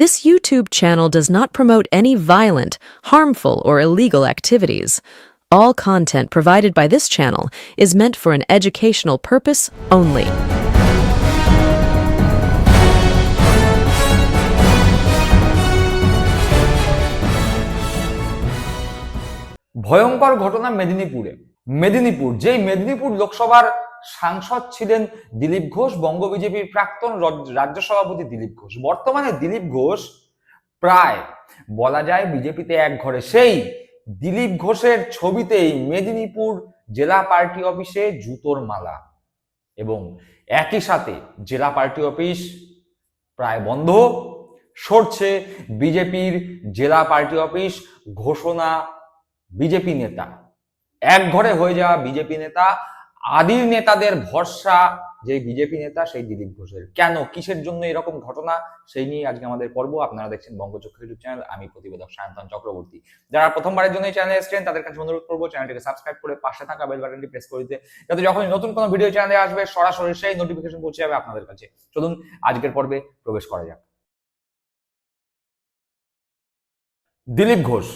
This YouTube channel does not promote any violent, harmful, or illegal activities. All content provided by this channel is meant for an educational purpose only. ভয়ঙ্কর ঘটনা মেদিনীপুরে মেদিনীপুর যেই মেদিনীপুর লোকসভার সাংসদ ছিলেন দিলীপ ঘোষ, বঙ্গ বিজেপির প্রাক্তন রাজ্য সভাপতি দিলীপ ঘোষ। বর্তমানে দিলীপ ঘোষ প্রায়, বলা যায় বিজেপিতে এক ঘরে। সেই দিলীপ ঘোষের ছবিতেই মেদিনীপুর জেলা পার্টি অফিসে জুতোর মালা এবং একই সাথে জেলা পার্টি অফিস প্রায় বন্ধ। সরছে বিজেপির জেলা পার্টি অফিস ঘোষণা বিজেপি নেতা। এক ঘরে হয়ে যাওয়া বিজেপি নেতা আদির নেতাদের ভরসা, যে বিজেপি নেতা, সেই দিলীপ ঘোষের। কেন? কিসের জন্য এরকম ঘটনা? সেই নিয়ে আজকে আমাদের পর্ব। আপনারা দেখছেন বঙ্গচক্র ইউটিউব চ্যানেল। আমি প্রতিবেদক সায়ন্তন চক্রবর্তী। যারা প্রথমবারের জন্য এই চ্যানেলে এসেছেন, তাদের কাছে অনুরোধ করব চ্যানেলটিকে সাবস্ক্রাইব করে পাশে থাকা বেল বাটনটি প্রেস করে দিতে, যাতে যখন নতুন কোনো ভিডিও চ্যানেলে আসবে, সরাসরি সেই নোটিফিকেশন পৌঁছে যাবে আপনাদের কাছে। চলুন, আজকের পর্বে প্রবেশ করা যাক। দিলীপ ঘোষ,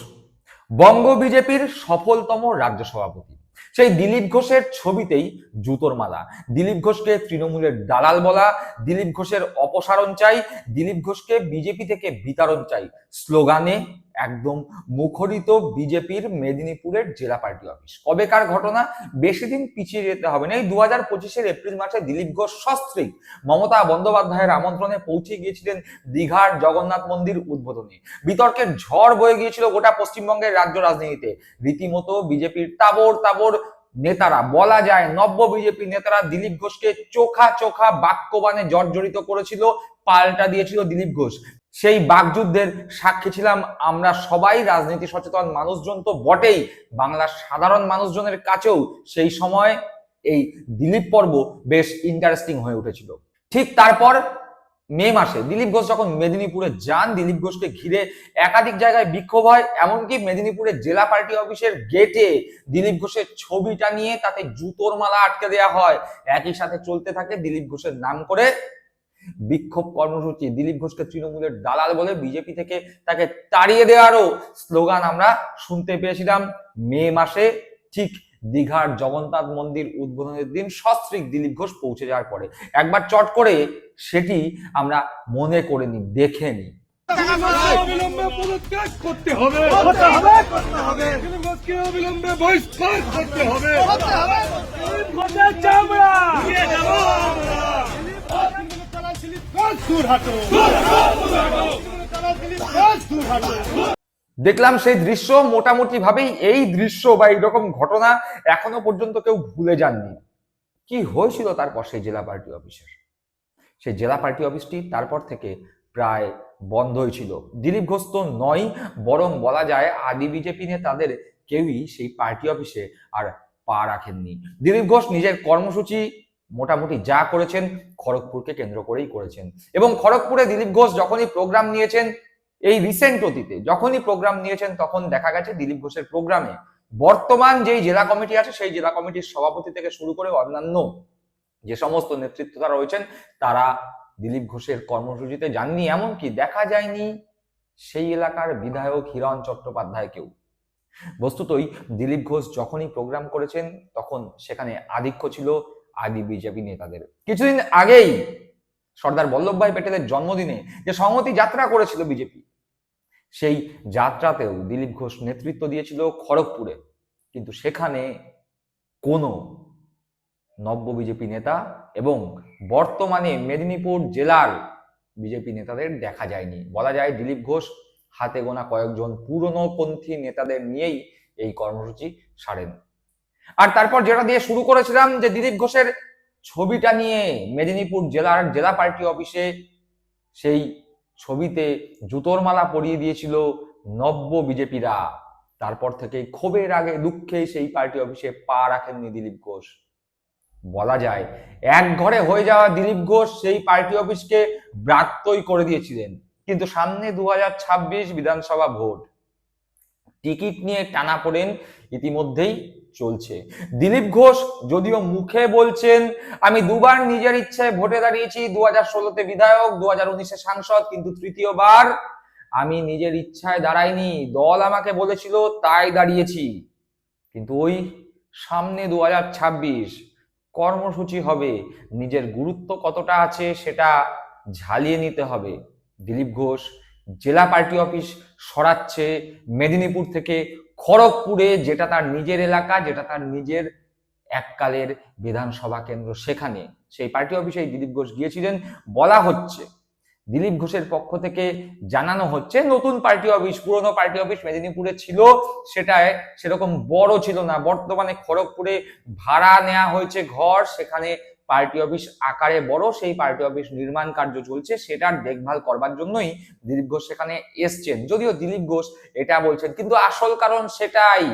বঙ্গ বিজেপির সফলতম রাজ্য সভাপতি। সেই দিলীপ ঘোষের ছবিতেই জুতোর মালা। দিলীপ ঘোষকে তৃণমূলের দালাল বলা, দিলীপ ঘোষের অপসারণ চাই, দিলীপ ঘোষকে বিজেপি থেকে বিতারণ চাই। স্লোগানে একদম মুখরিত বিজেপির মেদিনীপুরের জেলা পার্টি অফিস। কবেকার ঘটনা? বেশি দিন পিছিয়ে যেতে হবে না। এই দু হাজার পঁচিশের এপ্রিল মাসে দিলীপ ঘোষ সস্ত্রীক মমতা বন্দ্যোপাধ্যায়ের আমন্ত্রণে পৌঁছে গিয়েছিলেন দীঘার জগন্নাথ মন্দির উদ্বোধনী। বিতর্কের ঝড় বয়ে গিয়েছিল গোটা পশ্চিমবঙ্গের রাজ্য রাজনীতিতে। রীতিমতো বিজেপির তাবর তাবর নেতারা, বলা যায় নব্য বিজেপি নেতারা দিলীপ ঘোষকে চোখা চোখা বাক্যবাণে জর্জরিত করেছিল, পাল্টা দিয়েছিল দিলীপ ঘোষ। সেই বাকযুদ্ধের সাক্ষী ছিলাম আমরা সবাই, রাজনীতি সচেতন মানুষজন তো বটেই। বাংলার সাধারণ মানুষজনের কাছেও সেই সময় এই দিলীপ পর্ব বেশ ইন্টারেস্টিং হয়ে উঠেছিল। ঠিক তারপর মে মাসে দিলীপ ঘোষ যখন মেদিনীপুরে যান, দিলীপ ঘোষকে ঘিরে একাধিক জায়গায় বিক্ষোভ হয়, এমনকি মেদিনীপুরের জেলা পার্টি অফিসের গেটে দিলীপ ঘোষের ছবিটা নিয়ে তাতে জুতোর মালা আটকে দেওয়া হয়। একই সাথে চলতে থাকে দিলীপ ঘোষের নাম করে বিক্ষোভ কর্মসূচি দিলীপ ঘোষকে তৃণমূলের দালাল বলে বিজেপি থেকে তাকে তাড়িয়ে দেওয়ারও স্লোগান আমরা শুনতে পেয়েছিলাম। মে মাসে ঠিক দীঘার জগন্নাথ মন্দির উদ্বোধনের দিন সস্ত্রীক দিলীপ ঘোষ পৌঁছে যাওয়ার পরে। একবার চট করে সেটি আমরা মনে করে নি দেখে নি অবিলম্বে পদত্যাগ করতে হবে। করতে হবে। করতে হবে। তৃণমূলকে অবিলম্বে বহিষ্কার করতে হবে। করতে হবে। ঘটে চামড়া। দেখলাম সেই দৃশ্য মোটামুটি ভাবেই এই দৃশ্য বা এইরকম ঘটনা এখনও পর্যন্ত কেউ ভুলে যাননি। কি হয়েছিল তারপর সেই জেলা পার্টি অফিসের? সেই জেলা পার্টি অফিসটি তারপর থেকে প্রায় বন্ধই ছিল। দিলীপ ঘোষ তো নয়, বরং বলা যায় আদি বিজেপি নেতাদের কেউই সেই পার্টি অফিসে আর পা রাখেননি। দিলীপ ঘোষ নিজের কর্মসূচি মোটামুটি যা করেছেন খড়গপুরকে কেন্দ্র করেই করেছেন। এবং খড়গপুরে দিলীপ ঘোষ যখনই প্রোগ্রাম নিয়েছেন, এই রিসেন্ট অতীতে যখনই প্রোগ্রাম নিয়েছেন, তখন দেখা গেছে দিলীপ ঘোষের প্রোগ্রামে বর্তমান যেই জেলা কমিটি আছে, সেই জেলা কমিটির সভাপতি থেকে শুরু করে অন্যান্য যে সমস্ত নেতৃত্বরা রয়েছেন, তারা দিলীপ ঘোষের কর্মসূচিতে যাননি। এমনকি দেখা যায়নি সেই এলাকার বিধায়ক হিরণ চট্টোপাধ্যায়কেও। বস্তুতই দিলীপ ঘোষ যখনই প্রোগ্রাম করেছেন, তখন সেখানে আধিক্য ছিল আদি বিজেপি নেতাদের। কিছুদিন আগেই সর্দার বল্লভভাই প্যাটেলের জন্মদিনে যে সংহতি যাত্রা করেছিল বিজেপি, সেই যাত্রাতেও দিলীপ ঘোষ নেতৃত্ব দিয়েছিল খড়গপুরে। কিন্তু সেখানে কোনো নব্য বিজেপি নেতা এবং বর্তমানে মেদিনীপুর জেলার বিজেপি নেতাদের দেখা যায়নি। বলা যায় দিলীপ ঘোষ হাতে গোনা কয়েকজন পুরনো পন্থী নেতাদের নিয়েই এই কর্মসূচি সারেন। আর তারপর যেটা দিয়ে শুরু করেছিলাম যে দিলীপ ঘোষের ছবিটা নিয়ে মেদিনীপুর জেলার জেলা পার্টি অফিসে, সেই ছবিতে জুতোর মালা পরিয়ে দিয়েছিল নব্য বিজেপিরা। তারপর থেকে ক্ষোভের আগে দুঃখে সেই পার্টি অফিসে পা রাখেননি দিলীপ ঘোষ। বলা যায়, এক ঘরে হয়ে যাওয়া দিলীপ ঘোষ সেই পার্টি অফিসকে ব্রাত্যই করে দিয়েছিলেন। কিন্তু সামনে দু হাজার ছাব্বিশ বিধানসভা ভোট। টিকিট নিয়ে টানা পড়েন ইতিমধ্যেই চলছে। দিলীপ ঘোষ যদিও মুখে বলছেন, আমি দুবার নিজের ইচ্ছায় ভোটে দাঁড়িয়েছি দু হাজার ষোলোতে বিধায়ক দু হাজার উনিশে সাংসদ, কিন্তু তৃতীয়বার আমি নিজের ইচ্ছায় দাঁড়াইনি। দল আমাকে বলেছিল, তাই দাঁড়িয়েছি। কিন্তু ওই সামনে দু হাজার ছাব্বিশ, কর্মসূচি হবে। নিজের গুরুত্ব কতটা আছে সেটা ঝালিয়ে নিতে হবে। দিলীপ ঘোষ জেলা পার্টি অফিস সরাচ্ছে, মেদিনীপুর থেকে খড়গপুরে, যেটা তার নিজের এলাকা, যেটা তার নিজের এককালের বিধানসভা কেন্দ্র সেখানে। সেই পার্টি অফিসে দিলীপ ঘোষ গিয়েছিলেন। বলা হচ্ছে, দিলীপ ঘোষের পক্ষ থেকে জানানো হচ্ছে, নতুন পার্টি অফিস, পুরনো পার্টি অফিস মেদিনীপুরে ছিল, সেটায় সেরকম বড় ছিল না। বর্তমানে খড়গপুরে ভাড়া নেওয়া হয়েছে ঘর, সেখানে পার্টি অফিস আকারে বড়, সেই পার্টি অফিস নির্মাণ কার্য চলছে, সেটার দেখভাল করবার জন্যই দিলীপ ঘোষ সেখানে এসছেন। যদিও দিলীপ ঘোষ এটা বলছেন, কিন্তু আসল কারণ সেটাই।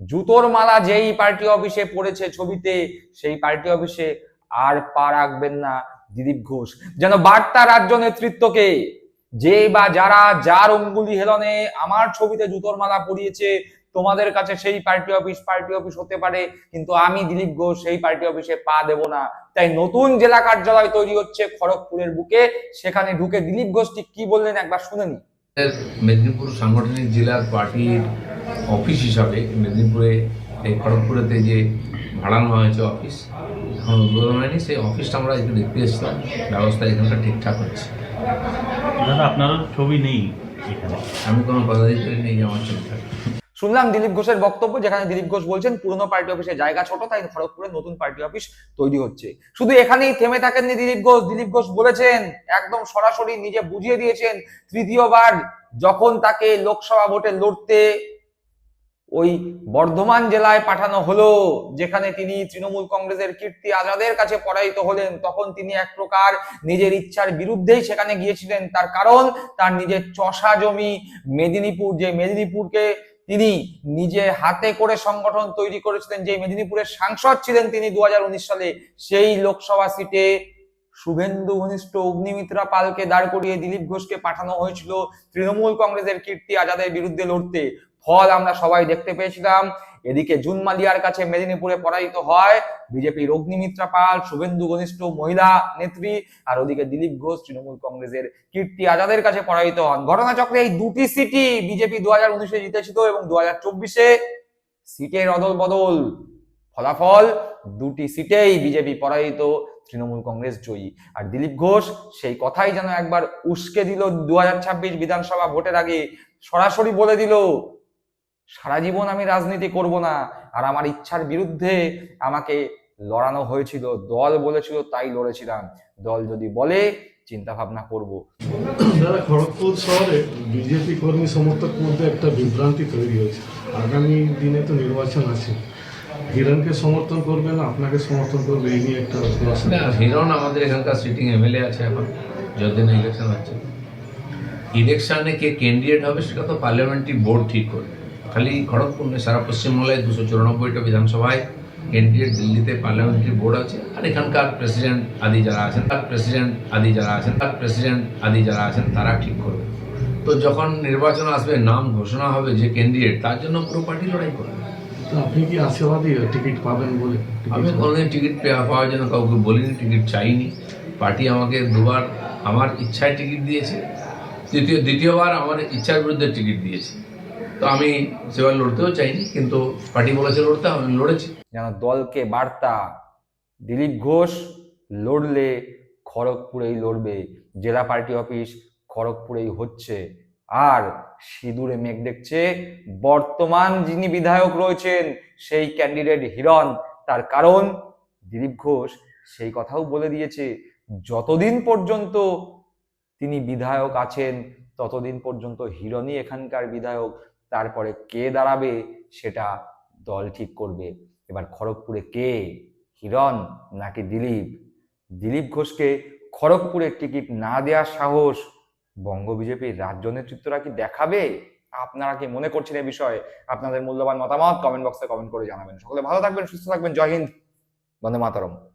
জুতোর মালা যেই পার্টি অফিসে পড়েছে ছবিতে, সেই পার্টি অফিসে আর পা রাখবেন না দিলীপ ঘোষ। যেন বার্তা রাজ্য নেতৃত্বকে, যে বা যারা যার অঙ্গুলি হেলনে আমার ছবিতে জুতোর মালা পরিয়েছে তোমাদের কাছে সেই পার্টি অফিস পার্টি অফিস হতে পারে কিন্তু আমি দিলীপ ঘোষ সেই পার্টি অফিসে পা দেব না। তাই নতুন জেলা কার্যালয় তৈরি হচ্ছে খড়গপুরের বুকে। সেখানে ঢুকে দিলীপ ঘোষ ঠিক কি বললেন একবার শুনে নি মেদিনীপুর সাংগঠনিক জেলার পার্টির অফিস হিসাবে মেদিনীপুরে এই খড়গপুরেতে যে ভাড়া নেওয়া হয়েছে অফিস এখন উদ্বোধন হয়নি। সেই অফিসটা আমরা একটু দেখতে এসেছিলাম। ব্যবস্থা এখানটা ঠিকঠাক হচ্ছে। দাদা আপনারও ছবি নেই এখানে। আমি কোনো দিতে নেই যে আমার ছবি থাকে শুনলাম দিলীপ ঘোষের বক্তব্য যেখানে দিলীপ ঘোষ বলছেন, পুরনো পার্টি অফিসে জায়গা ছোট, তাই খড়গপুরে নতুন পার্টি অফিস তৈরি হচ্ছে। শুধু এখানেই থেমে থাকেননি দিলীপ ঘোষ দিলীপ ঘোষ বলেছেন, একদম সরাসরি নিজে বুঝিয়ে দিয়েছেন, তৃতীয়বার যখন তাকে লোকসভা ভোটে লড়তে ওই বর্ধমান জেলায় পাঠানো হলো, যেখানে তিনি তৃণমূল কংগ্রেসের কীর্তি আজাদের কাছে পরাজিত হলেন, তখন তিনি এক প্রকার নিজের ইচ্ছার বিরুদ্ধেই সেখানে গিয়েছিলেন। তার কারণ, তার নিজের চষা জমি, মেদিনীপুর, যে মেদিনীপুরকে তিনি নিজে হাতে করে সংগঠন তৈরি করেছিলেন যে মেদিনীপুরের সাংসদ ছিলেন তিনি দু হাজার উনিশ সালে, সেই লোকসভা সিটে শুভেন্দু ঘনিষ্ঠ অগ্নিমিত্রা পালকে দাঁড় করিয়ে দিলীপ ঘোষকে পাঠানো হয়েছিল। তৃণমূল কংগ্রেসের কীর্তি আজাদের বিরুদ্ধে লড়তে। ফল আমরা সবাই দেখতে পেয়েছিলাম। এদিকে জুন মালিয়ার কাছে মেদিনীপুরে পরাজিত হয়। বিজেপির অগ্নিমিত্রা পাল, শুভেন্দু ঘনিষ্ঠ মহিলা নেত্রী, আর ওদিকে দিলীপ ঘোষ, তৃণমূল কংগ্রেসের কীর্তি আজাদের কাছে পরাজিত হন। ঘটনাচক্রে এই দুটি সিটই বিজেপি দু হাজার উনিশে জিতেছিল এবং দু হাজার চব্বিশে সিটের অদল বদল ফলাফল, দুটি সিটেই বিজেপি পরাজিত, তৃণমূল কংগ্রেস জয়ী। আর দিলীপ ঘোষ, সেই কথাই যেন একবার উস্কে দিল দু হাজার ছাব্বিশ বিধানসভা ভোটের আগে, সরাসরি বলে দিল সারা জীবন আমি রাজনীতি করব না। আর আমার ইচ্ছার বিরুদ্ধে আমাকে লড়ানো হয়েছিল দল বলেছিল তাই লড়েছিলাম। দল যদি বলে চিন্তা ভাবনা করব খড়গপুর শহরে বিজেপি কর্মী সমর্থক মধ্যে একটা বিভ্রান্তি তৈরি হয়েছে আগামী দিনে তো নির্বাচন আছে। হিরণকে সমর্থন করবে না আপনাকে সমর্থন করবে এই নিয়ে একটা হিরণ আমাদের এখানকার সিটিং এমএলএ আছে এখন যতদিন ইলেকশন হচ্ছে। ইলেকশনে কে ক্যান্ডিডেট হবে সেটা তো পার্লামেন্টারি বোর্ড ঠিক করবে। খালি খড়গপুর নয় সারা পশ্চিমবাংলায় দুশো চুরানব্বইটা বিধানসভায় ক্যান্ডিডেট দিল্লিতে পার্লামেন্টারি বোর্ড আছে আর এখানকার প্রেসিডেন্ট আদি যারা আছেন তার প্রেসিডেন্ট আদি যারা আছেন তার প্রেসিডেন্ট আদি যারা আছেন তারা ঠিক করবে। তো যখন নির্বাচন আসবে নাম ঘোষণা হবে যে ক্যান্ডিডেট তার জন্য পুরো পার্টি লড়াই করবে। তো আপনি কি আশাবাদী টিকিট পাবেন বলে আমি কোনোদিন টিকিট পাওয়ার জন্য কাউকে বলিনি টিকিট চাইনি। পার্টি আমাকে দুবার আমার ইচ্ছায় টিকিট দিয়েছে দ্বিতীয় দ্বিতীয়বার আমার ইচ্ছার বিরুদ্ধে টিকিট দিয়েছে। তো আমি সেবার লড়তেও চাইনি, কিন্তু পার্টি বলেছে লড়তে আমি লড়েছি। যেন দলকে বার্তা, দিলীপ ঘোষ লড়লে খড়গপুরেই লড়বে, জেলা পার্টি অফিস খড়গপুরেই হচ্ছে। আর সিঁদুরে মেঘ দেখছে, বর্তমান যিনি বিধায়ক রয়েছেন, সেই ক্যান্ডিডেট হিরণ। তার কারণ, দিলীপ ঘোষ সেই কথাও বলে দিয়েছে, যতদিন পর্যন্ত তিনি বিধায়ক আছেন, ততদিন পর্যন্ত হিরণই এখানকার বিধায়ক। তারপরে কে দাঁড়াবে সেটা দল ঠিক করবে। এবার খড়গপুরে কে? হিরণ নাকি দিলীপ? দিলীপ ঘোষকে খড়গপুরের টিকিট না দেওয়ার সাহস বঙ্গ বিজেপির রাজ্য নেতৃত্বরা কি দেখাবে? আপনারা কি মনে করছেন এ বিষয়ে? আপনাদের মূল্যবান মতামত কমেন্ট বক্সে কমেন্ট করে জানাবেন। সকলে ভালো থাকবেন, সুস্থ থাকবেন। জয় হিন্দ। বন্দে মাতরম।